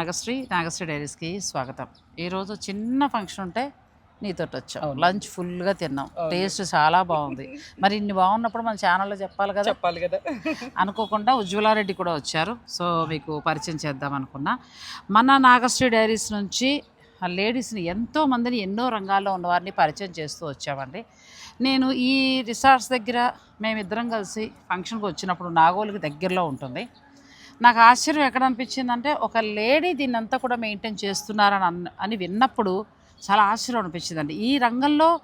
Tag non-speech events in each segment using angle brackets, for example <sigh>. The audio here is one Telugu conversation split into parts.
నాగశ్రీ నాగశ్రీ డైరీస్కి స్వాగతం. ఈరోజు చిన్న ఫంక్షన్ ఉంటే నీతో వచ్చాం. లంచ్ ఫుల్గా తిన్నాం. టేస్ట్ చాలా బాగుంది. మరి ఇన్ని బాగున్నప్పుడు మన ఛానల్లో చెప్పాలి కదా? చెప్పాలి కదా. అనుకోకుండా ఉజ్వలారెడ్డి కూడా వచ్చారు. సో మీకు పరిచయం చేద్దాం అనుకున్నా. మన నాగశ్రీ డైరీస్ నుంచి ఆ లేడీస్ని ఎంతో మందిని ఎన్నో రంగాల్లో ఉన్న వారిని పరిచయం చేస్తూ వచ్చామండి. నేను ఈ రిసార్ట్స్ దగ్గర మేమిద్దరం కలిసి ఫంక్షన్కి వచ్చినప్పుడు నాగోలుకి దగ్గరలో ఉంటుంది. నాకు ఆశ్చర్యం ఎక్కడ అనిపించిందంటే ఒక లేడీ దీన్నంతా కూడా మెయింటైన్ చేస్తున్నారని అన్ అని విన్నప్పుడు చాలా ఆశ్చర్యం అనిపించిందండి. ఈ రంగంలో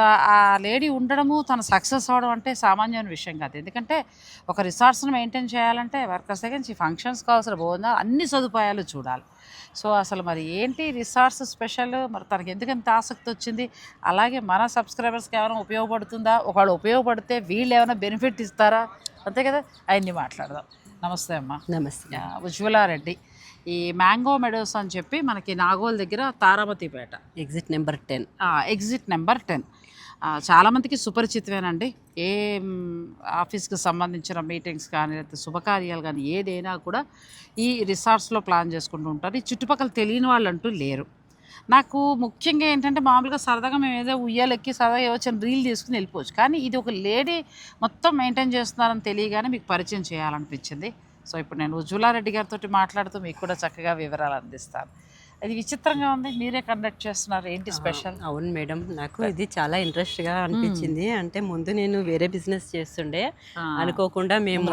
ఆ- లేడీ ఉండడము తను సక్సెస్ అవడం అంటే సామాన్యమైన విషయం కాదు. ఎందుకంటే ఒక రిసార్ట్స్ని మెయింటైన్ చేయాలంటే వర్కర్స్ దగ్గర నుంచి ఫంక్షన్స్ కావాల్సిన భోజనాలు అన్ని సదుపాయాలు చూడాలి. సో అసలు మరి ఏంటి రిసార్ట్స్ స్పెషల్? మరి తనకి ఎందుకు ఎంత ఆసక్తి వచ్చింది? అలాగే మన సబ్స్క్రైబర్స్కి ఏమైనా ఉపయోగపడుతుందా? ఒకవేళ ఉపయోగపడితే వీళ్ళు ఏమైనా బెనిఫిట్ ఇస్తారా? అంతే కదా? అవన్నీ మాట్లాడదాం. నమస్తే అమ్మా. నమస్తే. ఉజ్వలారెడ్డి ఈ మ్యాంగో మెడోస్ అని చెప్పి మనకి నాగోల్ దగ్గర Taramatipet exit number ten exit number ten చాలామందికి సుపరిచితమేనండి. ఏ ఆఫీస్కి సంబంధించిన మీటింగ్స్ కానీ లేకపోతే శుభకార్యాలు కానీ ఏదైనా కూడా ఈ రిసార్ట్స్లో ప్లాన్ చేసుకుంటూ ఉంటారు. ఈ చుట్టుపక్కల తెలియని వాళ్ళు అంటూ లేరు. నాకు ముఖ్యంగా ఏంటంటే మామూలుగా సరదాగా మేము ఏదో ఉయ్యాలెక్కి సరదాగా ఏవో రీల్ తీసుకుని వెళ్ళిపోవచ్చు. కానీ ఇది ఒక లేడీ మొత్తం మెయింటైన్ చేస్తున్నారని తెలియగానే మీకు పరిచయం చేయాలనిపించింది. సో ఇప్పుడు నేను ఉజ్వలారెడ్డి గారితో మాట్లాడుతూ మీకు కూడా చక్కగా వివరాలు అందిస్తాను. అది విచిత్రంగా ఉంది. మీరే కండక్ట్ చేస్తున్నారు. ఏంటి స్పెషల్ అవును మేడం. నాకు ఇది చాలా ఇంట్రెస్ట్గా అనిపించింది. అంటే ముందు నేను వేరే బిజినెస్ చేస్తుండే. అనుకోకుండా మేము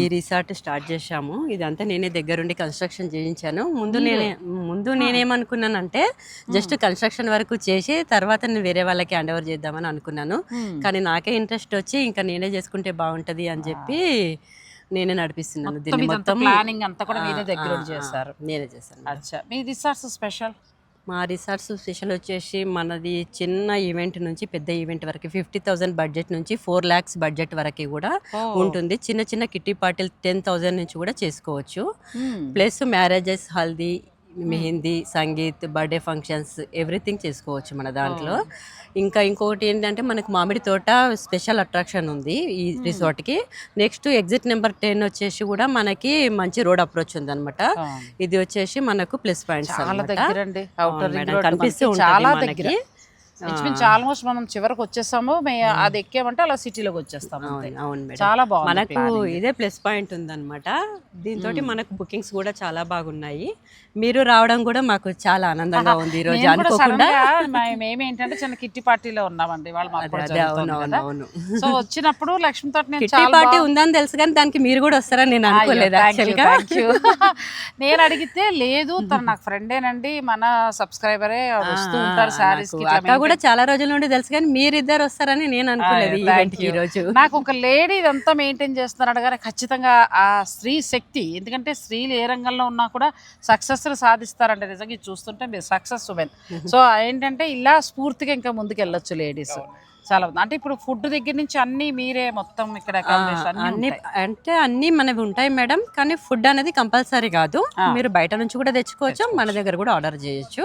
ఈ రిసార్ట్ స్టార్ట్ చేశాము. ఇదంతా నేనే దగ్గరుండి కన్స్ట్రక్షన్ చేయించాను. ముందు నేనే ముందు నేనేమనుకున్నానంటే జస్ట్ కన్స్ట్రక్షన్ వరకు చేసి తర్వాత నేను వేరే వాళ్ళకి హ్యాండ్ ఓవర్ చేద్దామని అనుకున్నాను. కానీ నాకే ఇంట్రెస్ట్ వచ్చి ఇంకా నేనే చేసుకుంటే బాగుంటది అని చెప్పి నేనే నడిపిస్తున్నాను దీన్ని మొత్తం ప్లానింగ్ అంతా కూడా మీరే దగ్గర చేశారు. నేనే చేశాను. అచ్చా. మీ రిసార్ట్స్ స్పెషల్ మా రిసార్ట్స్ స్పెషల్ వచ్చేసి మనది చిన్న ఈవెంట్ నుంచి పెద్ద ఈవెంట్ వరకు ఫిఫ్టీ థౌసండ్ బడ్జెట్ నుంచి ఫోర్ ల్యాక్స్ బడ్జెట్ వరకు కూడా ఉంటుంది. చిన్న చిన్న కిట్టి పార్టీలు టెన్ థౌసండ్ నుంచి కూడా చేసుకోవచ్చు. Plus marriages haldi mehndi sangeet birthday functions everything చేసుకోవచ్చు మన దాంట్లో. ఇంకా ఇంకొకటి ఏంటంటే మనకు మామిడి తోట స్పెషల్ అట్రాక్షన్ ఉంది ఈ రిసార్ట్కి. నెక్స్ట్ ఎగ్జిట్ నెంబర్ టెన్ వచ్చేసి కూడా మనకి మంచి రోడ్ అప్రోచ్ ఉంది అనమాట ఇది వచ్చేసి మనకు ప్లస్ పాయింట్స్ కనిపిస్తూ ఉంటది మనకి. ఇంచుమించు ఆల్మోస్ట్ మనం చివరికి వచ్చేసాము మే అది ఎక్కామంటే అలా సిటీలోకి వచ్చేస్తాం అంతే. అవును చాలా బాగుంది మనకు. ఇదే ప్లస్ పాయింట్ ఉందన్నమాట. దీంతో మనకు బుకింగ్స్ కూడా చాలా బాగున్నాయి. మీరు రావడం కూడా మాకు చాలా ఆనందంగా <laughs> ఉంది ఈ రోజు అనుకోకుండా. మేము ఏంటంటే చిన్న కిట్టి పార్టీలో ఉన్నామండి. వాళ్ళు సో వచ్చినప్పుడు లక్ష్మి తోట నేను కిట్టి పార్టీ ఉందని తెలుసు కానీ దానికి మీరు కూడా వస్తారని నేను అనుకోలేదు. <laughs> నేను అడిగితే లేదు తను <laughs> నాకు ఫ్రెండేనండి మన సబ్స్క్రైబరే వస్తూ ఉంటారు శారీస్ కూడా చాలా రోజుల నుండి తెలుసు కానీ మీరిద్దరు వస్తారని నేను అనుకోలేదు ఈ. రోజు నాకు ఒక లేడీ ఇదంతా మెయింటైన్ చేస్తున్నాడు కానీ ఖచ్చితంగా ఆ స్త్రీ శక్తి ఎందుకంటే స్త్రీలు ఏ రంగంలో ఉన్నా కూడా సక్సెస్ సాధిస్తారంటే నిజంగా చూస్తుంటే మీరు సక్సెస్ ఉమెన్ సో ఏంటంటే ఇలా స్ఫూర్తిగా ఇంకా ముందుకు వెళ్ళొచ్చు లేడీస్ చాలా. అంటే ఇప్పుడు ఫుడ్ దగ్గర నుంచి అన్ని మీరే మొత్తం ఇక్కడ అన్ని. అంటే అన్ని మనవి ఉంటాయి మేడం కానీ ఫుడ్ అనేది కంపల్సరీ కాదు. మీరు బయట నుంచి కూడా తెచ్చుకోవచ్చు మన దగ్గర కూడా ఆర్డర్ చేయొచ్చు.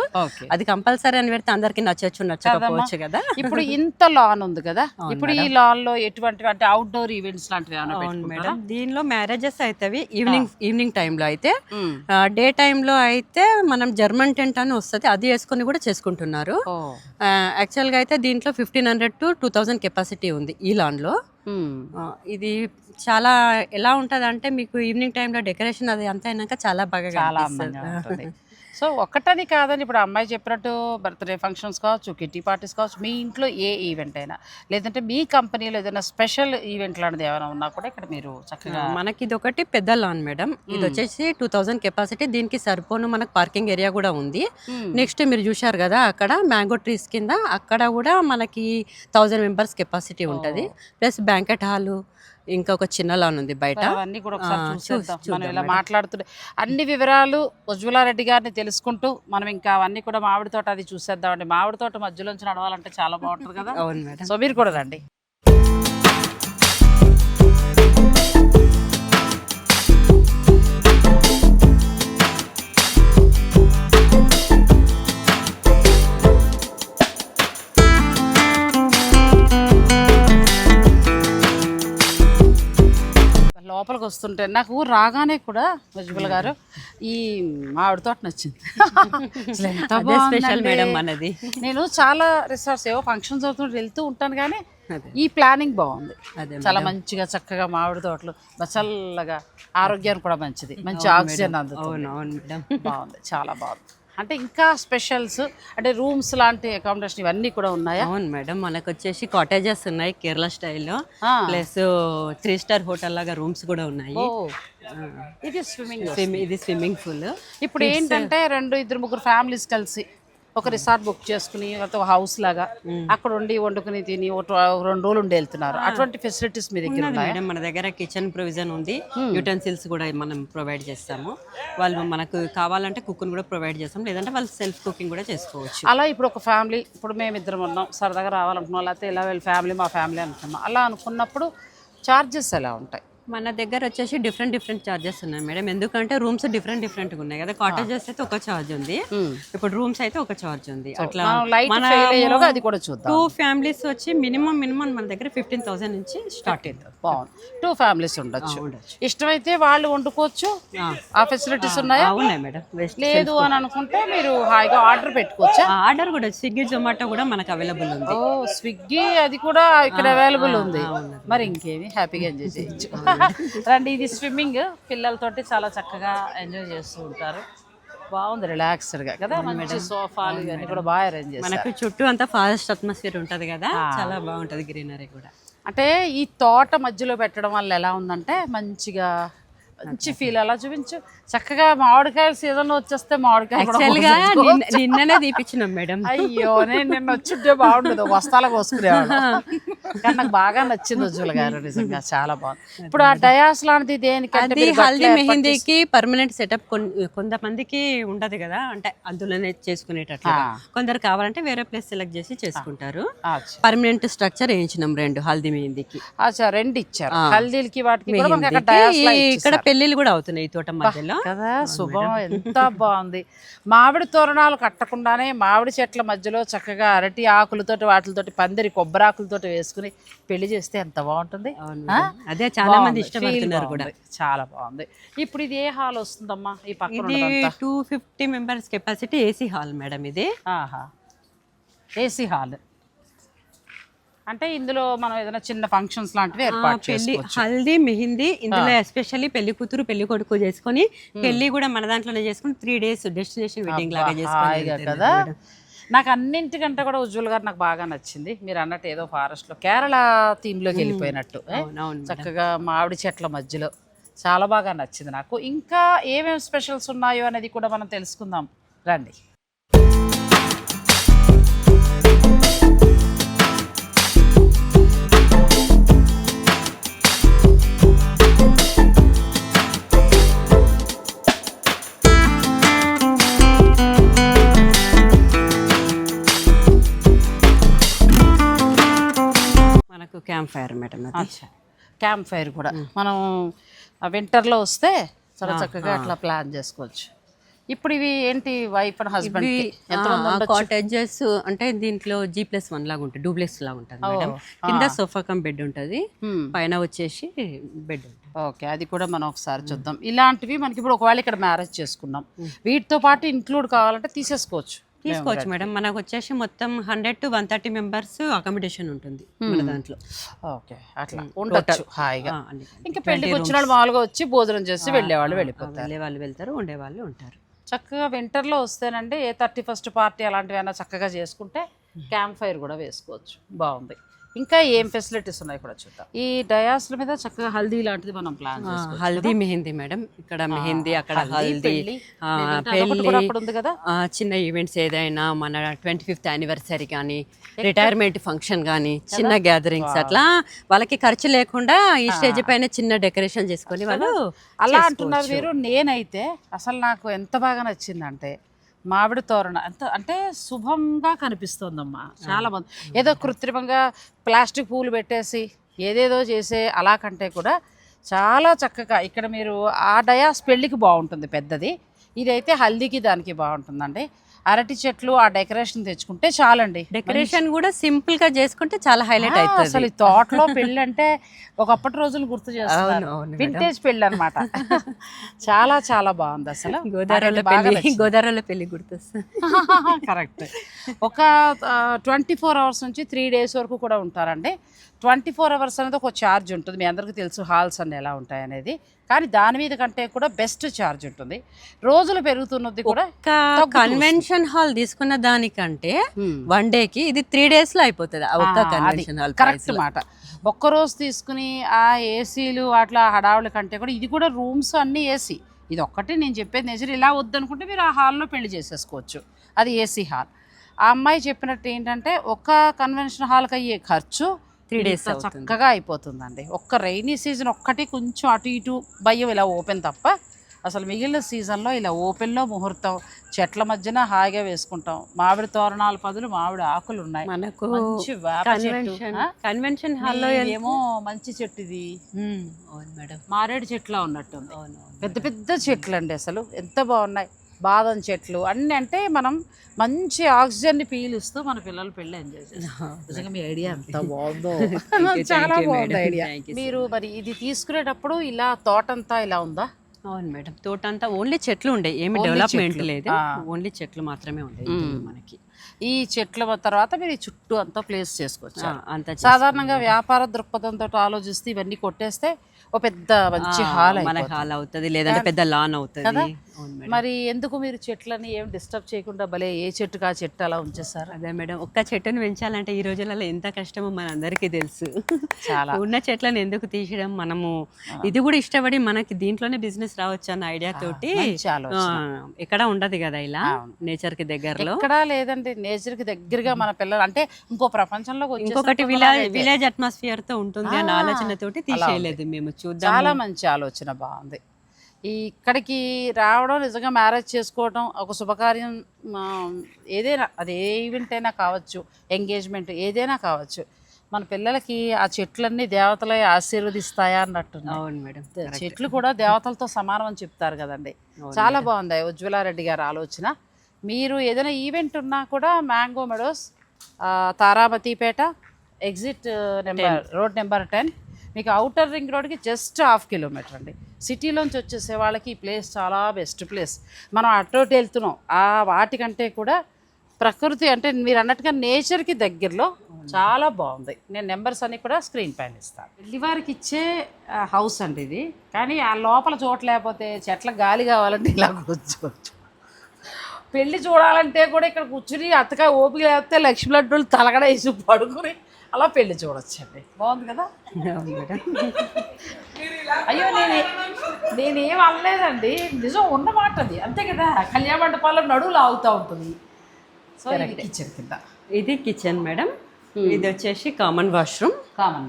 అది కంపల్సరీ అని పెడితే అందరికి నచ్చొచ్చు నచ్చకపోవచ్చు కదా. ఇప్పుడు ఇంత లాన్ ఉంది కదా. ఇప్పుడు ఈ లాన్లో ఎటువంటి అంటే అవుట్డోర్ ఈవెంట్స్ లాంటివి అవును? మేడం. దీనిలో మ్యారేజెస్ అవుతాయి ఈవినింగ్ ఈవినింగ్ టైంలో అయితే. డే టైంలో అయితే మనం జర్మన్ టెంట్ అని వస్తుంది అది వేసుకొని కూడా చేసుకుంటున్నారు. యాక్చువల్గా అయితే దీంట్లో fifteen hundred to two thousand capacity ఉంది ఈ లాన్లో. ఇది చాలా ఎలా ఉంటుంది అంటే మీకు ఈవినింగ్ టైంలో డెకరేషన్ అది అంతా అయినాక చాలా బాగా చాలా <laughs> సో ఒక్కటని కాదని ఇప్పుడు అమ్మాయి చెప్పినట్టు బర్త్డే ఫంక్షన్స్ కావచ్చు కిట్టి పార్టీస్ కావచ్చు మీ ఇంట్లో ఏ ఈవెంట్ అయినా లేదంటే మీ కంపెనీలో ఏదైనా స్పెషల్ ఈవెంట్ లాంటిది ఏమైనా ఉన్నా కూడా ఇక్కడ మీరు చక్కగా మనకి ఇది ఒకటి పెద్ద లాన్ మేడం ఇది వచ్చేసి టూ థౌజండ్ కెపాసిటీ దీనికి సరిపోను మనకు పార్కింగ్ ఏరియా కూడా ఉంది. నెక్స్ట్ మీరు చూశారు కదా అక్కడ మ్యాంగో ట్రీస్ కింద అక్కడ కూడా మనకి థౌజండ్ మెంబర్స్ కెపాసిటీ ఉంటుంది. ప్లస్ బ్యాంకెట్ హాల్ ఇంకా ఒక చిన్న లాన్ ఉంది బయట. అవన్నీ కూడా ఒకసారి చూసేద్దాం. మనం ఇలా మేడం. మాట్లాడుతుంటే అన్ని వివరాలు ఉజ్వలారెడ్డి గారిని తెలుసుకుంటూ మనం ఇంకా అవన్నీ కూడా మామిడి తోట అది చూసేద్దామండి. మామిడి తోట మధ్యలోంచి నడవాలంటే చాలా బాగుంటుంది కదా. అవును మేడం. సో మీరు కూడా రండి. లోపలికి వస్తుంటే నాకు రాగానే కూడా ఉజ్వల్ గారు ఈ మామిడి తోట నచ్చింది. స్పెషల్. మేడం మనది. నేను చాలా రిసార్ట్స్ ఏవో ఫంక్షన్స్ అవుతుంటే వెళ్తూ ఉంటాను కానీ. ఈ ప్లానింగ్ బాగుంది. అదే చాలా మంచిగా చక్కగా మామిడి తోటలు చల్లగా ఆరోగ్యానికి కూడా మంచిది. మంచి ఆక్సిజన్ అందుతుంది. బాగుంది చాలా బాగుంది. అంటే ఇంకా స్పెషల్స్ అంటే రూమ్స్ లాంటి అకామిడేషన్ ఇవన్నీ కూడా ఉన్నాయా? అవును మేడం మనకు వచ్చేసి కాటేజెస్ ఉన్నాయి కేరళ స్టైల్లో. ప్లస్ త్రీ స్టార్ హోటల్ లాగా రూమ్స్ కూడా ఉన్నాయి. ఇది స్విమ్మింగ్ స్విమ్ ఇది స్విమ్మింగ్ పూల్. ఇప్పుడు ఏంటంటే రెండు ఇద్దరు ముగ్గురు ఫ్యామిలీస్ కలిసి ఒక రిసార్ట్ బుక్ చేసుకుని లేకపోతే ఒక హౌస్ లాగా అక్కడ ఉండి వండుకుని తిని ఒక రెండు రోజులు ఉండి వెళ్తున్నారు. అటువంటి ఫెసిలిటీస్ మీ దగ్గర మేడం మన దగ్గర కిచెన్ ప్రొవిజన్ ఉంది. యూటెన్సిల్స్ కూడా మనం ప్రొవైడ్ చేస్తాము. వాళ్ళు మనకు కావాలంటే కుక్ని కూడా ప్రొవైడ్ చేస్తాం. లేదంటే వాళ్ళు సెల్ఫ్ కుకింగ్ కూడా చేసుకోవచ్చు. అలా ఇప్పుడు ఒక ఫ్యామిలీ ఇప్పుడు మేము ఇద్దరం ఉన్నాం సరదాగా రావాలనుకున్నాం లేకపోతే ఇలా వీళ్ళ ఫ్యామిలీ మా ఫ్యామిలీ అనుకున్నాం. అలా అనుకున్నప్పుడు చార్జెస్ ఎలా ఉంటాయి? మన దగ్గర వచ్చేసి డిఫరెంట్ డిఫరెంట్ చార్జెస్ ఉన్నాయి మేడం. ఎందుకంటే రూమ్స్ డిఫరెంట్ డిఫరెంట్ ఉన్నాయి కదా. కాటేజెస్ అయితే ఒక చార్జ్ ఉంది. ఇప్పుడు రూమ్స్ అయితే ఒక చార్జ్ ఉంది. అట్లా మనం అది కూడా చూద్దాం. టూ ఫ్యామిలీస్ వచ్చి మినిమం మినిమం మన దగ్గర ఫిఫ్టీన్ థౌసండ్ నుంచి స్టార్ట్ బాగుంది. టూ ఫ్యామిలీస్ ఉండొచ్చు. ఇష్టమైతే వాళ్ళు వండుకోవచ్చు. ఆ. ఫెసిలిటీస్ ఉన్నాయా? ఉన్నాయి మేడం. లేదు అని అనుకుంటే మీరు హాయిగా ఆర్డర్ పెట్టుకోవచ్చా? ఆర్డర్ కూడా స్విగ్గీ జొమాటో కూడా మనకు అవైలబుల్ ఉంది. ఓ స్విగ్గీ అది కూడా ఇక్కడ అవైలబుల్ ఉంది. మరి ఇంకేమి? హ్యాపీగా ఎంజాయ్ చేయొచ్చు. <laughs> రండి ఇది స్విమ్మింగ్. పిల్లలతోటి చాలా చక్కగా ఎంజాయ్ చేస్తూ ఉంటారు. బాగుంది రిలాక్స్డ్గా. కదా మంచి సోఫాలు ఇవన్నీ కూడా బాగా అరేంజ్ చేస్తారు. మనకు చుట్టూ అంతా ఫారెస్ట్ అట్మాస్ఫియర్ ఉంటది కదా చాలా బాగుంటది గ్రీనరీ కూడా. అంటే ఈ తోట మధ్యలో పెట్టడం వల్ల ఎలా ఉందంటే మంచిగా మంచి ఫీల్ అలా చూపించు. చక్కగా మామిడికాయల సీజన్ వచ్చేస్తే మామిడికాయ నిన్ననే తీపిచ్చినాం మేడం. అయ్యో నేను నిన్న వచ్చింటే బాగుండదు. బస్తాల కోసుకునేవాడు కానీ నాకు బాగా నచ్చింది ఉజ్వల గారు నిజంగా చాలా బాగుంది. ఇప్పుడు ఆ డయాస్ లాంటిది గట్ల హల్దీ మెహందీకి పర్మనెంట్ సెటప్ కొంతమందికి ఉండదు కదా. అంటే అందులోనే చేసుకునేటట్లు కొందరు కావాలంటే వేరే ప్లేస్ సెలెక్ట్ చేసి చేసుకుంటారు. పర్మనెంట్ స్ట్రక్చర్ వేయించినాం రెండు హల్దీ మెహందీకి. రెండు ఇచ్చారు. హల్దీలకి వాటికి ఇక్కడ. పెళ్ళిళ్ళు కూడా అవుతున్నాయి ఈ తోట మధ్యలో. కదా శుభం. ఎంత బాగుంది. మామిడి తోరణాలు కట్టకుండానే మామిడి చెట్ల మధ్యలో చక్కగా అరటి ఆకులతోటి వాటితోటి పందిరి కొబ్బరి ఆకులతోటి వేసుకుని పెళ్ళి చేస్తే ఎంత బాగుంటుంది? ఆ? అదే చాలా మంది బాగుంది. ఇష్టపడుతున్నారు Feel కూడా. బాగుంది. చాలా బాగుంది. ఇప్పుడు ఇది ఏ హాల్ వస్తుందమ్మా? ఈ పక్కన ఇది ఉన్నదంతా. Two fifty members capacity AC hall madam ఇది. ఆహా. AC hall. అంటే ఇందులో మనం ఏదైనా చిన్న ఫంక్షన్స్ లాంటివి ఏర్పాటు పెళ్ళి హల్దీ మెహిందీ ఇందులో ఎస్పెషల్లీ పెళ్ళి కూతురు పెళ్ళి కొడుకు చేసుకొని పెళ్ళి కూడా మన దాంట్లోనే చేసుకుని త్రీ డేస్ డెస్టినేషన్ వెడ్డింగ్ లాగా చేసుకొని కదా. నాకు అన్నింటికంటే కూడా ఉజ్వల్ గారు నాకు బాగా నచ్చింది. మీరు అన్నట్టు ఏదో ఫారెస్ట్లో కేరళ థీమ్లోకి వెళ్ళిపోయినట్టు. చక్కగా మామిడి చెట్ల మధ్యలో. చాలా బాగా నచ్చింది నాకు. ఇంకా ఏమేమి స్పెషల్స్ ఉన్నాయో అనేది కూడా మనం తెలుసుకుందాం. రండి. క్యాంప్ ఫైర్ మేడం అది. క్యాంప్ ఫైర్ కూడా. మనం వింటర్లో వస్తే చాలా చక్కగా అట్లా ప్లాన్ చేసుకోవచ్చు. ఇప్పుడు ఇవి ఏంటి వైఫ్ అండ్ హస్బెండ్ కాటేజెస్ అంటే దీంట్లో జీ ప్లస్ వన్ లాగా ఉంటుంది డూప్లెక్స్ లాగా ఉంటుంది మేడం. కింద సోఫా కమ్ బెడ్ ఉంటుంది పైన వచ్చేసి బెడ్ ఉంటుంది. ఓకే అది కూడా మనం ఒకసారి చూద్దాం. ఇలాంటివి మనకి ఇప్పుడు ఒకవేళ ఇక్కడ మ్యారేజ్ చేసుకున్నాం వీటితో పాటు ఇంక్లూడ్ కావాలంటే తీసేసుకోవచ్చు. తీసుకోవచ్చు మేడం. మనకు వచ్చేసి మొత్తం hundred to one thirty members accommodation ఉంటుంది మన దాంట్లో. ఓకే అట్లా. ఉండొచ్చు హాయిగా. ఇంకా పెళ్ళికి వచ్చిన వాళ్ళు మామూలుగా వచ్చి భోజనం చేసి వెళ్ళేవాళ్ళు వెళ్ళిపోతారు. వెళ్ళే వాళ్ళు వెళ్తారు ఉండే వాళ్ళు ఉంటారు. చక్కగా వింటర్లో వస్తేనండి ఏ థర్టీ ఫస్ట్ పార్టీ అలాంటివి అయినా చక్కగా చేసుకుంటే క్యాంప్ ఫైర్ కూడా వేసుకోవచ్చు. బాగుంది. ఇంకా ఏం ఫెసిలిటీస్ ఉన్నాయి కూడా చూద్దాం. ఈ డయాస్ల మీద చక్కగా హల్దీ లాంటిది మనం ప్లాన్ హల్దీ మెహందీ మేడం. ఇక్కడ మెహందీ అక్కడ హల్దీ పెళ్ళి. కదా? చిన్న ఈవెంట్స్ ఏదైనా మన ట్వంటీ ఫిఫ్త్ యానివర్సరీ కానీ రిటైర్మెంట్ ఫంక్షన్ కానీ చిన్న గ్యాదరింగ్స్ అట్లా. వాళ్ళకి ఖర్చు లేకుండా ఈ స్టేజ్ పైన చిన్న డెకరేషన్ చేసుకొని వాళ్ళు అలా అంటున్నారు మీరు. నేనైతే అసలు నాకు ఎంత బాగా నచ్చిందంటే మామిడి తోరణ. ఎంత అంటే శుభంగా కనిపిస్తోందమ్మా. చాలా మంది. ఏదో కృత్రిమంగా ప్లాస్టిక్ పూలు పెట్టేసి ఏదేదో చేసే అలా కంటే కూడా చాలా చక్కగా ఇక్కడ మీరు ఆ డయాస్ పెళ్ళికి బాగుంటుంది పెద్దది. ఇదైతే హల్దీకి దానికి బాగుంటుందండి. అరటి చెట్లు ఆ డెకరేషన్ తెచ్చుకుంటే చాలండి. డెకరేషన్ కూడా సింపుల్గా చేసుకుంటే చాలా హైలైట్ అవుతుంది. అసలు ఈ తోటలో పెళ్ళి అంటే ఒకప్పటి రోజులు గుర్తు చేస్తున్నారు. మేడం. వింటేజ్ పెళ్ళి అనమాట చాలా చాలా బాగుంది అసలు. గోదావరిలో నచ్చింది. గోదావరిలో పెళ్ళి గుర్తొస్తుంది. <laughs> కరెక్ట్ ఒక ట్వంటీ ఫోర్ అవర్స్ నుంచి త్రీ డేస్ వరకు కూడా ఉంటారండి. ట్వంటీ ఫోర్ అవర్స్ అనేది ఒక ఛార్జ్ ఉంటుంది. మీ అందరికీ తెలుసు హాల్స్ అన్ని ఎలా ఉంటాయి అనేది కానీ దాని మీద కంటే కూడా బెస్ట్ ఛార్జ్ ఉంటుంది. రోజులు పెరుగుతున్నది కూడా తగ్గుతూ కన్వెన్షన్ హాల్ తీసుకున్న దానికంటే. వన్ డే కి ఇది త్రీ డేస్లో అయిపోతుంది ఒక్క కన్వెన్షన్ హాల్ కరెక్ట్ మాట. ఒక్కరోజు తీసుకుని ఆ ఏసీలు అట్లా హడావుల కంటే కూడా ఇది కూడా రూమ్స్ అన్నీ ఏసీ. ఇది ఒక్కటే నేను చెప్పేది నేచర్ ఇలా వద్దనుకుంటే మీరు ఆ హాల్లో పెళ్ళి చేసేసుకోవచ్చు. అది ఏసీ హాల్. ఆ అమ్మాయి చెప్పినట్టు ఏంటంటే ఒక కన్వెన్షన్ హాల్కి అయ్యే ఖర్చు ఇంత అవుతుంది. చక్కగా అయిపోతుందండి. ఒక్క రైనీ సీజన్ ఒక్కటి కొంచెం అటు ఇటు భయం ఇలా ఓపెన్ తప్ప అసలు మిగిలిన సీజన్లో ఇలా ఓపెన్లో ముహూర్తం చెట్ల మధ్యన హాయిగా వేసుకుంటాం. మామిడి తోరణాల పదులు మామిడి ఆకులు ఉన్నాయి. మనకు మంచి వేప చెట్టు. కన్వెన్షన్ హాల్లో ఏమో మంచి చెట్టు ఇది అవును మేడం. మారేడు చెట్ల ఉన్నట్టుంది. అవును. పెద్ద పెద్ద చెట్లు అండి అసలు. ఎంత బాగున్నాయి. బాదం చెట్లు. అన్నీ అంటే మనం మంచి ఆక్సిజన్ని పీలుస్తూ మన పిల్లలు పెళ్ళి ఎంజాయ్ చేస్తాం <laughs> నిజంగా మీ ఐడియా ఎంత బాగుందో. <laughs> చాలా బాగుంది. ఐడియా. మీరు మరి ఇది తీసుకునేటప్పుడు ఇలా తోటంతా ఇలా ఉందా? అవును మేడం. తోట అంతా ఓన్లీ చెట్లు ఉండే ఏమి Only డెవలప్మెంట్ చెట్లు. లేదు. ఆ. ఓన్లీ చెట్లు మాత్రమే ఉండే మనకి. ఈ చెట్ల తర్వాత మీరు ఈ చుట్టూ అంతా ప్లేస్ చేసుకోవచ్చు అంతా సాధారణంగా వ్యాపార దృక్పథంతో ఆలోచిస్తే ఇవన్నీ కొట్టేస్తే ఓ పెద్ద మంచి హాల్ మన హాల్ అవుతుంది లేదంటే పెద్ద లాన్ అవుతుంది. మరి ఎందుకు మీరు చెట్లని ఏం డిస్టర్బ్ చేయకుండా భలే ఏ చెట్టుకు ఆ చెట్టు అలా ఉంచేస్తారు అదే మేడం ఒక్క చెట్టును పెంచాలంటే ఈ రోజులలో ఎంత కష్టమో మన అందరికీ తెలుసు. చాలా. ఉన్న చెట్లను ఎందుకు తీయడం? మనము ఇది కూడా ఇష్టపడి మనకి దీంట్లోనే బిజినెస్ రావచ్చు అన్న ఐడియా తోటి ఆలోచన. ఎక్కడ ఉండదు కదా ఇలా నేచర్కి దగ్గరలో. ఎక్కడా లేదండి నేచర్కి దగ్గరగా మన పిల్లలు అంటే ఇంకో వచ్చేసిన ఇంకొకటి విలేజ్. విలేజ్ అట్మాస్ఫియర్తో ఉంటుంది అన్న ఆ, ఆలోచనతోటి తీసేయలేదు మేము చూద్దాం చాలా మంచి ఆలోచన బాగుంది. ఈ ఇక్కడికి రావడం నిజంగా మ్యారేజ్ చేసుకోవడం ఒక శుభకార్యం ఏదైనా అది ఏ ఈవెంట్ అయినా కావచ్చు ఎంగేజ్మెంట్ ఏదైనా కావచ్చు. మన పిల్లలకి ఆ చెట్లన్నీ దేవతలే ఆశీర్వదిస్తాయా అన్నట్టు అవును మేడం చెట్లు కూడా దేవతలతో సమానం అని చెప్తారు కదండి. చాలా బాగుంది ఉజ్వలారెడ్డి గారి ఆలోచన. మీరు ఏదైనా ఈవెంట్ ఉన్నా కూడా mango meadows Taramatipet exit number road number ten మీకు అవుటర్ రింగ్ రోడ్కి జస్ట్ హాఫ్ కిలోమీటర్ అండి. సిటీలోంచి వచ్చేసే వాళ్ళకి ఈ ప్లేస్ చాలా బెస్ట్ ప్లేస్. మనం అటోటి వెళ్తున్నాం. ఆ వాటికంటే కూడా ప్రకృతి అంటే మీరు అన్నట్టుగా నేచర్కి దగ్గరలో చాలా బాగుంది. నేను నెంబర్స్ అన్నీ కూడా స్క్రీన్ పైన ఇస్తాను. వెళ్ళివారికి ఇచ్చే హౌస్ అండి ఇది. కానీ ఆ లోపల చూడలేకపోతే లేకపోతే చెట్ల గాలి కావాలంటే ఇలా కూర్చోవచ్చు. పెళ్ళి చూడాలంటే కూడా ఇక్కడ కూర్చుని అత్తగా ఓపిక లేకపోతే లక్ష్మీ లడ్డూలు తలగడ వేసి పడుకుని అలా పెళ్ళి చూడొచ్చండి. బాగుంది కదా? మేడం. అయ్యో నేను నేనేం అనలేదండి. నిజం ఉన్న మాట అది. అంతే కదా కళ్యాణ మండపాల్లో నడువులు ఆగుతూ ఉంటుంది. సో ఇది కిచెన్ కింద. ఇది కిచెన్ మేడం ఇది వచ్చేసి కామన్ వాష్రూమ్ కామన్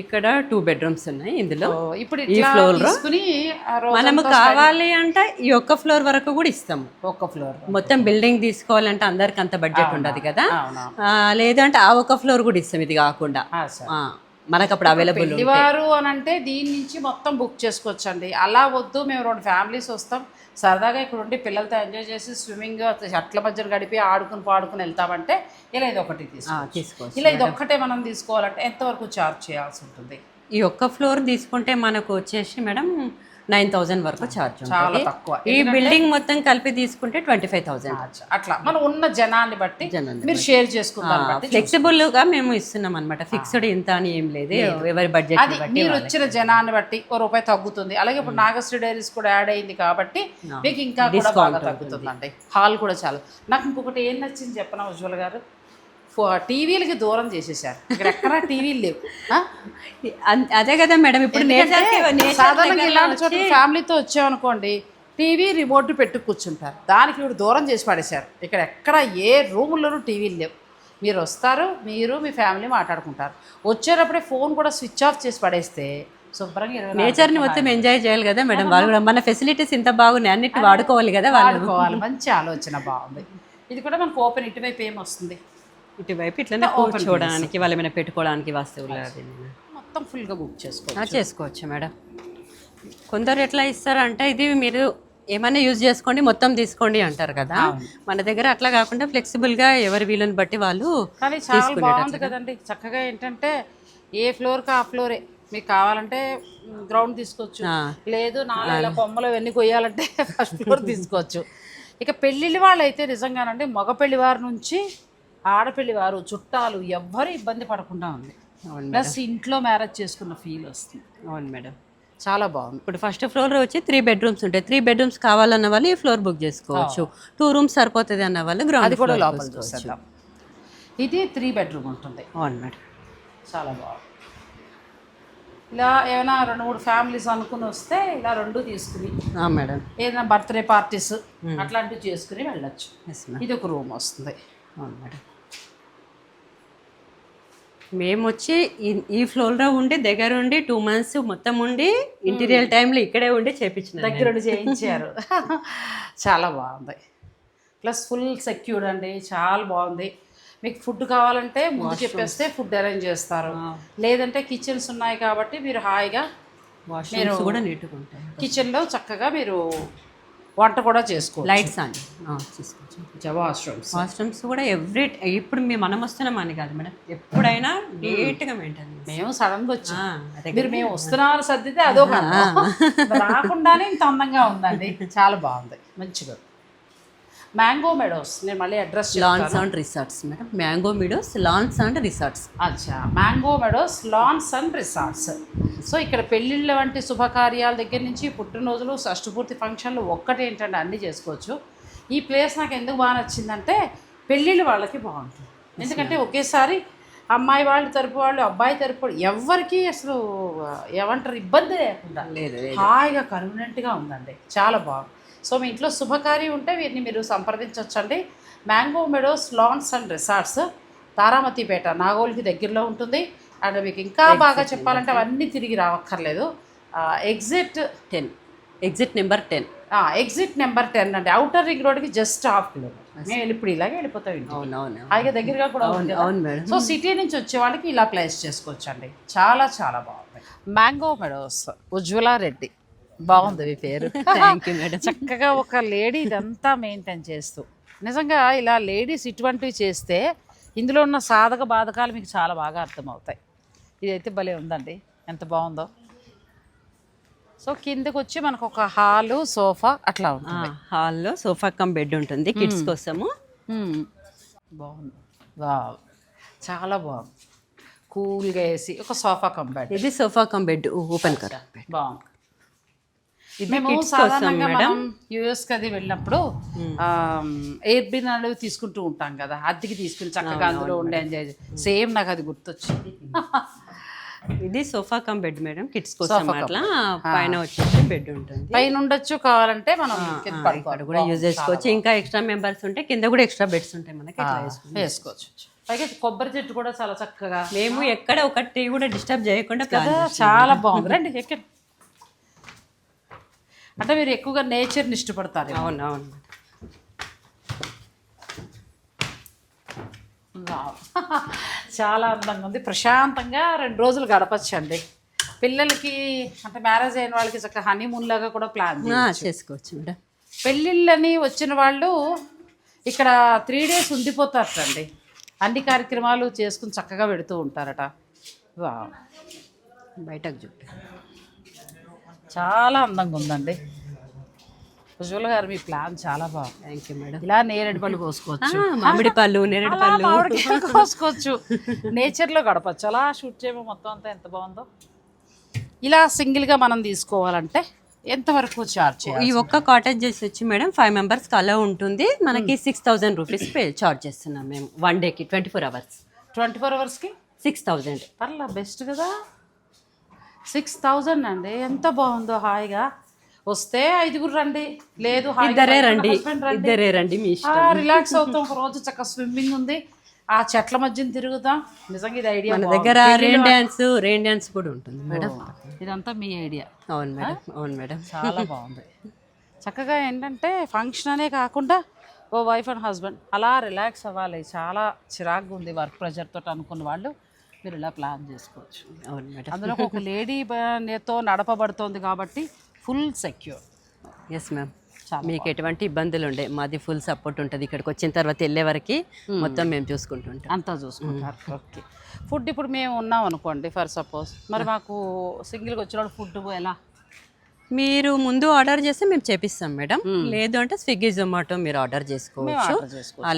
ఇక్కడ టూ బెడ్రూమ్స్ ఉన్నాయి ఇందులో. ఇప్పుడు ఈ రోజంతా మనము కావాలి అంటే ఈ ఒక్క ఫ్లోర్ వరకు కూడా ఇస్తాము. ఒక్క ఫ్లోర్ మొత్తం బిల్డింగ్ తీసుకోవాలంటే అందరికి అంత బడ్జెట్ ఉండదు కదా. లేదంటే ఆ ఒక ఫ్లోర్ కూడా ఇస్తాం ఇది కాకుండా. మనకు అప్పుడు అవైలబుల్ పెళ్ళివారు అని అంటే దీని నుంచి మొత్తం బుక్ చేసుకోవచ్చండి. అలా వద్దు మేము రెండు ఫ్యామిలీస్ వస్తాం. సరదాగా ఇక్కడ ఉండి పిల్లలతో ఎంజాయ్ చేసి స్విమ్మింగ్ చెట్ల మధ్యన గడిపి ఆడుకుని పాడుకుని వెళ్తామంటే ఇలా ఇది ఒకటి తీసుకోవచ్చు. ఇలా ఇది ఒక్కటే మనం తీసుకోవాలంటే ఎంతవరకు ఛార్జ్ చేయాల్సి ఉంటుంది? ఈ ఒక్క ఫ్లోర్ తీసుకుంటే మనకు వచ్చేసి మేడం నైన్ థౌసండ్ వరకు ఛార్జ్ చాలా తక్కువ. ఈ బిల్డింగ్ మొత్తం కలిపి తీసుకుంటే ట్వంటీ ఫైవ్ థౌసండ్ అట్లా. మనం ఉన్న జనాన్ని బట్టి మీరు షేర్ చేసుకుందాం బట్టి ఫ్లెక్సిబుల్గా మేము ఇస్తున్నాం అనమాట ఫిక్స్డ్ ఇంత అని ఏం లేదు. ఎవరి బడ్జెట్ అది మీరు వచ్చిన జనాన్ని బట్టి ఓ రూపాయి తగ్గుతుంది. అలాగే ఇప్పుడు నాగశ్రీ డైరీస్ కూడా యాడ్ అయింది కాబట్టి మీకు ఇంకా కూడా బాగా తగ్గుతుందండి. హాల్ కూడా చాలా. నాకు ఇంకొకటి ఏం నచ్చింది చెప్పనా ఉజ్వల్ గారు? టీవీలకి దూరం చేసేసారు ఇక్కడ ఎక్కడా టీవీలు లేవు? అదే కదా మేడం ఇప్పుడు నేచర్ సాధారణంగా ఇలాంటి చోట ఫ్యామిలీతో వచ్చామనుకోండి టీవీ రిమోట్ పెట్టి కూర్చుంటారు. దానికి ఇప్పుడు దూరం చేసి పడేశారు. ఇక్కడ ఎక్కడ ఏ రూముల్లోనూ టీవీలు లేవు. మీరు వస్తారు మీరు మీ ఫ్యామిలీ మాట్లాడుకుంటారు. వచ్చేటప్పుడే ఫోన్ కూడా స్విచ్ ఆఫ్ చేసి పడేస్తే శుభ్రంగా ఇరవై నాలుగు నేచర్ని మొత్తం ఎంజాయ్ చేయాలి కదా మేడం వాళ్ళు కూడా మన ఫెసిలిటీస్ ఇంత బాగున్నాయి అన్నిటి వాడుకోవాలి కదా వాళ్ళు. వాడుకోవాలి మంచి ఆలోచన బాగుంది. ఇది కూడా మనకు ఓపెన్ ఇటువైపు ఏం వస్తుంది? ఇటువైపు ఇట్లనే కూర్చోవడానికి వాళ్ళు ఏమైనా పెట్టుకోవడానికి వస్తువులు. మొత్తం ఫుల్గా బుక్ చేసుకోవచ్చు. చేసుకోవచ్చు మేడం. కొందరు ఎట్లా ఇస్తారంటే ఇది మీరు ఏమైనా యూజ్ చేసుకోండి మొత్తం తీసుకోండి అంటారు కదా. మన దగ్గర అట్లా కాకుండా ఫ్లెక్సిబుల్గా ఎవరి వీలుని బట్టి వాళ్ళు కానీ చాలా బాగుంది కదండి. చక్కగా ఏంటంటే ఏ ఫ్లోర్కి ఆ ఫ్లోరే మీకు కావాలంటే గ్రౌండ్ తీసుకోవచ్చు. లేదు నాలుగు కొమ్మలు ఇవన్నీ కొయ్యాలంటే <laughs> ఫస్ట్ ఫ్లోర్ <laughs> తీసుకోవచ్చు. ఇక పెళ్ళిళ్ళ వాళ్ళు అయితే నిజంగానండి మగ పెళ్ళి వారి నుంచి ఆడపెళ్ళి వారు చుట్టాలు ఎవ్వరు ఇబ్బంది పడకుండా ఉంది. ప్లస్ ఇంట్లో మ్యారేజ్ చేసుకున్న ఫీల్ వస్తుంది. అవును మేడం. చాలా బాగుంది. ఇప్పుడు ఫస్ట్ ఫ్లోర్ వచ్చి త్రీ బెడ్రూమ్స్ ఉంటాయి. త్రీ బెడ్రూమ్స్ కావాలన్న వాళ్ళు ఈ ఫ్లోర్ బుక్ చేసుకోవచ్చు. టూ రూమ్స్ సరిపోతుంది అన్న వాళ్ళు గ్రౌండ్ కూడా లోపల చూసేద్దాం. ఇది త్రీ బెడ్రూమ్ ఉంటుంది. అవును మేడం. చాలా బాగుంది. ఇలా ఏమైనా రెండు మూడు ఫ్యామిలీస్ అనుకుని వస్తే ఇలా రెండు తీసుకుని మేడం. ఏదైనా బర్త్డే పార్టీస్ అట్లాంటివి చేసుకుని వెళ్ళొచ్చు. ఇది ఒక రూమ్ వస్తుంది. అవును మేడం. మేము వచ్చి ఈ- ఈ ఫ్లోర్లో ఉండి దగ్గర ఉండి టూ మంత్స్ మొత్తం ఉండి ఇంటీరియర్ టైంలో ఇక్కడే ఉండి చేపించిన దగ్గరుండి చేయించారు. చాలా బాగుంది. ప్లస్ ఫుల్ సెక్యూర్డ్ అండి చాలా బాగుంది. మీకు ఫుడ్ కావాలంటే ముందు చెప్పేస్తే ఫుడ్ అరేంజ్ చేస్తారు. లేదంటే కిచెన్స్ ఉన్నాయి కాబట్టి మీరు హాయిగా కూడా నీట్గా ఉంటాయి. కిచెన్లో చక్కగా మీరు వంట కూడా చేసుకోవచ్చు. లైట్స్ అండి వాష్రూమ్స్ వాష్రూమ్స్ కూడా ఎవ్రీ ఇప్పుడు మేము మనం వస్తున్నాం అని కాదు మేడం. ఎప్పుడైనా నీట్గా మెయింటైన్ మేము సడన్గా వచ్చి మీరు మేము వస్తున్నామని సర్దితే అదొక అందం. రాకుండానే ఇంత అందంగా ఉందండి. చాలా బాగుంది. మంచిగా. మ్యాంగో మెడోస్ నేను మళ్ళీ address lawns and resorts madam mango meadows lawns and resorts అచ్చా. Mango meadows lawns and resorts so ఇక్కడ పెళ్ళిళ్ళ వంటి శుభకార్యాల దగ్గర నుంచి పుట్టినరోజులు షష్ఠపూర్తి ఫంక్షన్లు ఒక్కటేంటంటే అన్నీ చేసుకోవచ్చు. ఈ ప్లేస్ నాకు ఎందుకు బాగా నచ్చిందంటే పెళ్ళిళ్ళు వాళ్ళకి బాగుంటుంది. ఎందుకంటే ఒకేసారి అమ్మాయి వాళ్ళు తరపు వాళ్ళు అబ్బాయి తరపు వాళ్ళు ఎవ్వరికీ అసలు ఏమంటారు ఇబ్బంది లేకుండా లేదు. హాయిగా కన్వీనెంట్గా ఉందండి. చాలా బాగుంది. సో మీ ఇంట్లో శుభకార్యం ఉంటే వీటిని మీరు సంప్రదించవచ్చండి mango meadows lawns and resorts Taramatipeta నాగోల్కి దగ్గరలో ఉంటుంది. అండ్ మీకు ఇంకా బాగా చెప్పాలంటే అవన్నీ తిరిగి రావక్కర్లేదు. Exit ten exit number ten exit number ten అండి. అవుటర్ రింగ్ రోడ్కి జస్ట్ హాఫ్ కిలోమీటర్ మేము ఇప్పుడు ఇలాగే వెళ్ళిపోతాం హాయిగా దగ్గరగా కూడా. అవును మేడం. సో సిటీ నుంచి వచ్చే వాళ్ళకి ఇలా ప్లేస్ చేసుకోవచ్చు అండి చాలా చాలా బాగుంది. Mango meadows Ujwala Reddy. బాగుంది మీ పేరు. థ్యాంక్ యూ మేడం చక్కగా ఒక లేడీ ఇదంతా మెయింటైన్ చేస్తూ. నిజంగా ఇలా లేడీస్ ఇటువంటివి చేస్తే ఇందులో ఉన్న సాధక బాధకాలు మీకు చాలా బాగా అర్థమవుతాయి. ఇదైతే భలే ఉందండి. ఎంత బాగుందో. సో కిందకు వచ్చి మనకు ఒక హాలు సోఫా అట్లా ఉంటుంది. హాల్లో సోఫా కమ్ బెడ్ ఉంటుంది. కిడ్స్ కోసము. మ్మ్. బాగుంది. వావ్ చాలా బాగుంది. కూల్గా వేసి ఒక సోఫా కంబెడ్ ఇది సోఫా కమ్ బెడ్. ఓపెన్ కర్ బాగుంది. మేము సాధారణంగా మేడం. మనం యుఎస్కి అది వెళ్ళినప్పుడు ఎయిర్ బిన్ అనేవి తీసుకుంటూ ఉంటాం కదా. అద్దెకి తీసుకుని చక్కగా అందులో ఉండే ఎంజాయ్ సేమ్ నాకు అది గుర్తొచ్చింది. <laughs> ఇది sofa cum bed madam. Kids కోసం అట్లా పైన వచ్చేసి బెడ్ ఉంటుంది. పైన ఉండొచ్చు కావాలంటే మనం ఇక్కడ. కూడా యూజ్ చేసుకోవచ్చు. ఇంకా ఎక్స్ట్రా మెంబర్స్ ఉంటే కింద కూడా ఎక్స్ట్రా బెడ్స్ ఉంటాయి మనకి. వేసుకోవచ్చు పైగా కొబ్బరి చెట్టు కూడా చాలా చక్కగా మేము ఎక్కడ ఒకటి కూడా డిస్టర్బ్ చేయకుండా చాలా బాగుంది. రండి ఎక్కడ. అంటే మీరు ఎక్కువగా నేచర్ని ఇష్టపడతారు. అవును అవును. వావ్. చాలా అందంగా ఉంది. ప్రశాంతంగా రెండు రోజులు గడపచ్చండి. పిల్లలకి అంటే మ్యారేజ్ అయిన వాళ్ళకి చక్కగా హనీమూన్ లాగా కూడా ప్లాన్ చేసుకోవచ్చు మేడం. పెళ్ళిళ్ళని వచ్చిన వాళ్ళు ఇక్కడ త్రీ డేస్ ఉండిపోతారటండి. అన్ని కార్యక్రమాలు చేసుకుని చక్కగా పెడుతూ ఉంటారట. బయటకు చూపి చాలా అందంగా ఉందండి. ఉజ్వల్ గారు మీ ప్లాన్ చాలా బాగుంది. థ్యాంక్ యూ మేడం ఇలా నేరేడు పళ్ళు కోసుకోవచ్చు. మామిడి పళ్ళు నేరేడు పళ్ళు. కోసుకోవచ్చు. నేచర్లో గడపచ్చు. అలా షూట్ చేయమో మొత్తం అంతా ఎంత బాగుందో. ఇలా సింగిల్గా మనం తీసుకోవాలంటే ఎంతవరకు చార్జ్ ఈ ఒక్క కాటేజ్ చేసి వచ్చి మేడం ఫైవ్ మెంబర్స్కి అలా ఉంటుంది. మనకి six thousand rupees pay charge చేస్తున్నాం మేము. వన్ డేకి twenty four hours twenty four అవర్స్కి సిక్స్ థౌజండ్ పర్లా బెస్ట్ కదా. సిక్స్ థౌజండ్ అండి. ఎంత బాగుందో హాయిగా. వస్తే ఐదుగురు రండి. లేదు ఇద్దరే రండి. ఇద్దరే రండి మీ రిలాక్స్ అవుతాం. ఒక రోజు చక్కగా స్విమ్మింగ్ ఉంది. ఆ చెట్ల మధ్యన తిరుగుతాం నిజంగా ఇది ఐడియా మన దగ్గర రెయిన్ డ్యాన్స్ రెయిన్ డ్యాన్స్ కూడా ఉంటుంది మేడం. ఇదంతా మీ ఐడియా అవును మేడం. అవును మేడం. చాలా బాగుంది. చక్కగా ఏంటంటే ఫంక్షన్ అనే కాకుండా ఓ వైఫ్ అండ్ హస్బెండ్ అలా రిలాక్స్ అవ్వాలి. చాలా చిరాకుగా ఉంది వర్క్ ప్రెషర్తో అనుకున్న వాళ్ళు. మీరు ఇలా ప్లాన్ చేసుకోవచ్చు. అవును మేడం. అందులో ఒక లేడీ తో నడపబడుతోంది కాబట్టి ఫుల్ సెక్యూర్. ఎస్ మ్యామ్ మీకు ఎటువంటి ఇబ్బందులు ఉండే మాది ఫుల్ సపోర్ట్ ఉంటుంది. ఇక్కడికి వచ్చిన తర్వాత వెళ్ళే వరకు మొత్తం మేము చూసుకుంటుంటాం అంతా చూసుకుంటారు. ఓకే. ఫుడ్ ఇప్పుడు మేము ఉన్నాం అనుకోండి ఫర్ సపోజ్. మరి మాకు సింగిల్గా వచ్చిన ఫుడ్ ఎలా? మీరు ముందు ఆర్డర్ చేస్తే మేము చేపిస్తాం మేడం. లేదు అంటే స్విగ్గీ జొమాటో మీరు ఆర్డర్ చేసుకోవచ్చు.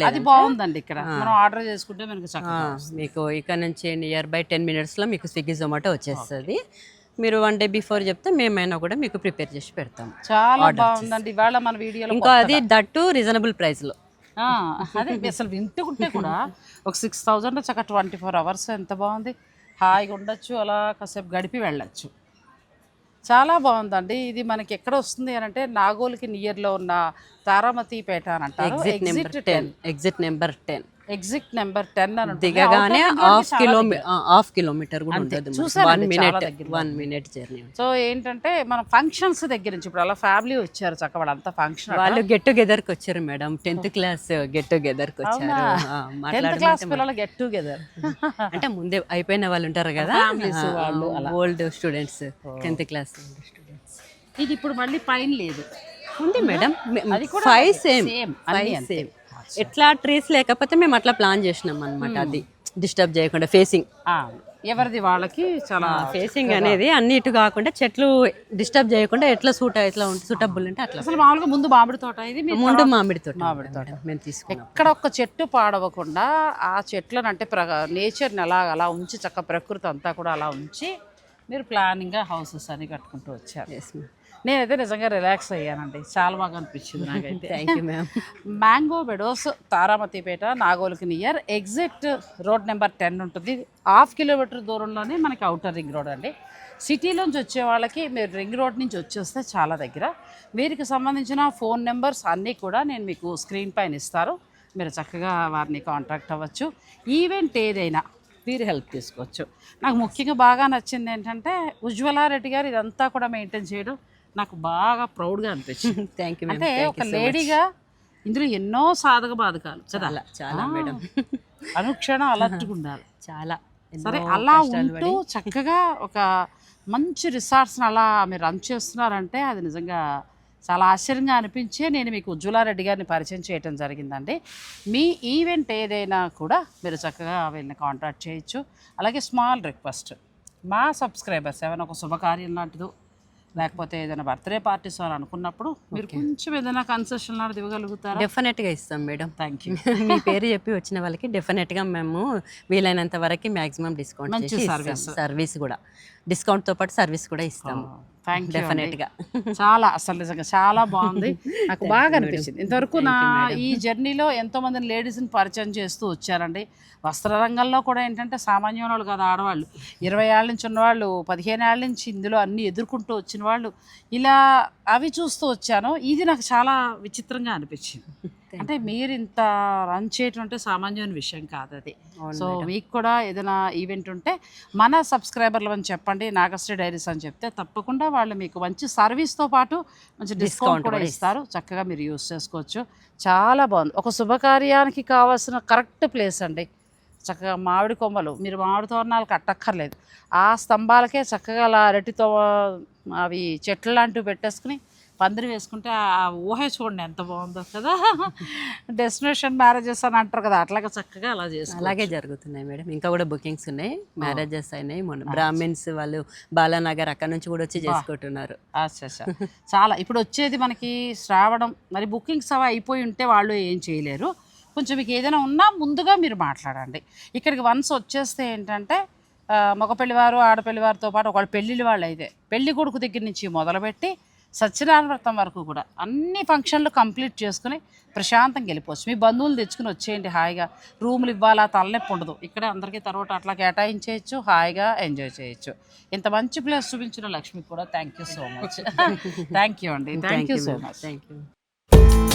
అది బాగుందండి ఇక్కడ. మనం ఆర్డర్ చేసుకుంటే మనకి చక్కగా మీకు ఇక్కడ నుంచి నియర్ బై టెన్ మినిట్స్లో మీకు స్విగ్గీ జొమాటో వచ్చేస్తుంది. మీరు వన్ డే బిఫోర్ చెప్తే మేమైనా కూడా మీకు ప్రిపేర్ చేసి పెడతాం చాలా బాగుందండి. ఇవాళ మన వీడియోలో ఇంకా అది దట్టు రీజనబుల్ ప్రైస్లో అదే అసలు వింటుకుంటే కూడా ఒక సిక్స్ థౌజండ్ చక్క ట్వంటీ ఫోర్ అవర్స్ ఎంత బాగుంది. హాయిగా ఉండొచ్చు అలా కాసేపు గడిపి వెళ్ళొచ్చు. చాలా బాగుందండి. ఇది మనకి ఎక్కడ వస్తుంది అని అంటే నాగోల్కి నియర్లో ఉన్న తారామతిపేట అని అంటారు. Exit number ten exit number ten exit number ten అని. దిగగానే హాఫ్ కిలోమీటర్ హాఫ్ కిలోమీటర్ కూడా ఉంటుంది. One minute one minute journey so ఏంటంటే మన ఫంక్షన్స్ దగ్గర నుంచి ఇప్పుడు అలా ఫ్యామిలీ వచ్చారు చక్క వాళ్ళంతా ఫంక్షన్ వాళ్ళు గెట్ టుగెదర్కి వచ్చారు మేడం. టెన్త్ క్లాస్ గెట్ టుగెదర్కి వచ్చారు. ఆ, టెన్త్ క్లాస్ పిల్లలు గెట్ టుగెదర్ <laughs> అంటే ముందే అయిపోయిన వాళ్ళు ఉంటారు కదా? Old students tenth class students ఇది ఇప్పుడు మళ్ళీ పైన లేదు. ఉంది మేడం. ఫైవ్ సేమ్ అంతే. సేమ్ ఎట్లా ట్రీస్ లేకపోతే మేము అట్లా ప్లాన్ చేసినాం అనమాట అది. డిస్టర్బ్ చేయకుండా ఫేసింగ్ ఎవరిది వాళ్ళకి చాలా ఫేసింగ్ అనేది అన్ని ఇటు కాకుండా చెట్లు డిస్టర్బ్ చేయకుండా ఎట్లా సూట్ ఎట్లా ఉంటుంది సూటబుల్ అంటే అట్లా. అసలు మామూలుగా ముందు మామిడి తోట ఇది ముందు మామిడి తోట. మామిడి తోట. మేము తీసుకున్నాం. ఎక్కడ ఒక్క చెట్టు పాడవకుండా ఆ చెట్లను అంటే ప్ర నేచర్ని అలా అలా ఉంచి చక్క ప్రకృతి అంతా కూడా అలా ఉంచి మీరు ప్లానింగ్గా హౌసెస్ అని కట్టుకుంటూ వచ్చారు. నేనైతే నిజంగా రిలాక్స్ అయ్యానండి. చాలా బాగా అనిపించింది నాకైతే. Thank you ma'am mango meadows Taramatipet నాగోల్కి near exit road number ten ఉంటుంది. హాఫ్ కిలోమీటర్ దూరంలోనే మనకి అవుటర్ రింగ్ రోడ్ అండి. సిటీలోంచి వచ్చే వాళ్ళకి మీరు రింగ్ రోడ్ నుంచి వచ్చేస్తే చాలా దగ్గర. వీరికి సంబంధించిన ఫోన్ నెంబర్స్ అన్నీ కూడా నేను మీకు స్క్రీన్ పైన ఇస్తారు. మీరు చక్కగా వారిని కాంటాక్ట్ అవ్వచ్చు. ఈవెంట్ ఏదైనా మీరు హెల్ప్ తీసుకోవచ్చు. నాకు ముఖ్యంగా బాగా నచ్చింది ఏంటంటే ఉజ్వల రెడ్డి గారు ఇదంతా కూడా మెయింటైన్ చేయడం. నాకు బాగా ప్రౌడ్గా అనిపించింది. <laughs> థ్యాంక్ యూ అంటే ఒక లేడీగా ఇందులో ఎన్నో సాధక బాధకాలు చాలా చాలా మేడం అనుక్షణం <laughs> అలర్ట్గా ఉండాలి. చాలా. సరే అలా ఉంటూ చక్కగా ఒక మంచి రిసార్ట్స్ని అలా మీరు రన్ చేస్తున్నారంటే అది నిజంగా చాలా ఆశ్చర్యంగా అనిపించే నేను మీకు ఉజ్వలారెడ్డి గారిని పరిచయం చేయటం జరిగిందండి. మీ ఈవెంట్ ఏదైనా కూడా మీరు చక్కగా వీళ్ళని కాంటాక్ట్ చేయొచ్చు. అలాగే స్మాల్ రిక్వెస్ట్ మా సబ్స్క్రైబర్స్ ఏమైనా ఒక శుభకార్యం లాంటిదో లేకపోతే ఏదైనా బర్త్డే పార్టీస్ అని అనుకున్నప్పుడు మీరు కొంచెం ఏదైనా కన్సెషన్ లాంటిది ఇవ్వగలుగుతారా డెఫినెట్గా ఇస్తాం మేడం. థ్యాంక్ యూ <laughs> మీ పేరు చెప్పి వచ్చిన వాళ్ళకి డెఫినెట్గా మేము వీలైనంత వరకు మాక్సిమం డిస్కౌంట్ service. సర్వీస్ కూడా. డిస్కౌంట్తో పాటు సర్వీస్ కూడా ఇస్తాము. థ్యాంక్ యూ డెఫినెట్గా. చాలా అసలు నిజంగా చాలా బాగుంది. నాకు బాగా అనిపించింది. ఇంతవరకు నా ఈ జర్నీలో ఎంతో మందిని లేడీస్ని పరిచయం చేస్తూ వచ్చారండి. వస్త్ర రంగంలో కూడా ఏంటంటే సామాన్యమైన వాళ్ళు కాదు ఆడవాళ్ళు. ఇరవై ఏళ్ళ నుంచి ఉన్నవాళ్ళు పదిహేను ఏళ్ళ నుంచి ఇందులో అన్ని ఎదుర్కొంటూ వచ్చిన వాళ్ళు ఇలా అవి చూస్తూ వచ్చాను. ఇది నాకు చాలా విచిత్రంగా అనిపించింది. అంటే మీరు ఇంత రన్ చేయటం అంటే సామాన్యమైన విషయం కాదు అది. సో మీకు కూడా ఏదైనా ఈవెంట్ ఉంటే మన సబ్స్క్రైబర్లు అని చెప్పండి నాగశ్రీ డైరీస్ అని చెప్తే తప్పకుండా వాళ్ళు మీకు మంచి సర్వీస్తో పాటు మంచి డిస్కౌంట్ కూడా ఇస్తారు. చక్కగా మీరు యూస్ చేసుకోవచ్చు. చాలా బాగుంది. ఒక శుభకార్యానికి కావాల్సిన కరెక్ట్ ప్లేస్ అండి. చక్కగా మామిడి కొమ్మలు మీరు మామిడి తోరణాలు కట్టక్కర్లేదు ఆ స్తంభాలకే చక్కగా అలా అరటితో అవి చెట్లు లాంటివి పెట్టేసుకుని పందిరి వేసుకుంటే ఆ ఊహ చూడండి ఎంత బాగుందో కదా. డెస్టినేషన్ మ్యారేజెస్ అని అంటారు కదా అట్లాగా చక్కగా అలా చేసుకో అలాగే జరుగుతున్నాయి మేడం. ఇంకా కూడా బుకింగ్స్ ఉన్నాయి. మ్యారేజెస్ అయినాయి. మొన్న బ్రాహ్మిన్స్ వాళ్ళు బాలానగర్ అక్కడ నుంచి కూడా వచ్చి చేసుకుంటున్నారు. చాలా. ఇప్పుడు వచ్చేది మనకి శ్రావణం. మరి బుకింగ్స్ అవి అయిపోయి ఉంటే వాళ్ళు ఏం చేయలేరు. కొంచెం మీకు ఏదైనా ఉన్నా ముందుగా మీరు మాట్లాడండి. ఇక్కడికి వన్స్ వచ్చేస్తే ఏంటంటే మగ పెళ్ళివారు ఆడపెళ్ళివారితో పాటు ఒకళ్ళు పెళ్ళిళ్ళ వాళ్ళు అయితే పెళ్ళి కొడుకు దగ్గర నుంచి మొదలుపెట్టి సత్యనారాయణ వ్రతం వరకు కూడా అన్ని ఫంక్షన్లు కంప్లీట్ చేసుకుని ప్రశాంతంగా వెళ్ళిపోవచ్చు. మీ బంధువులు తెచ్చుకుని వచ్చేయండి హాయిగా. రూములు ఇవ్వాలా? తలనొప్పి ఉండదు. ఇక్కడ అందరికీ తర్వాత అట్లా కేటాయించేయచ్చు హాయిగా ఎంజాయ్ చేయొచ్చు. ఇంత మంచి ప్లేస్ చూపించిన లక్ష్మికి కూడా thank you so much. <laughs> Thank you అండి. Thank you so much thank you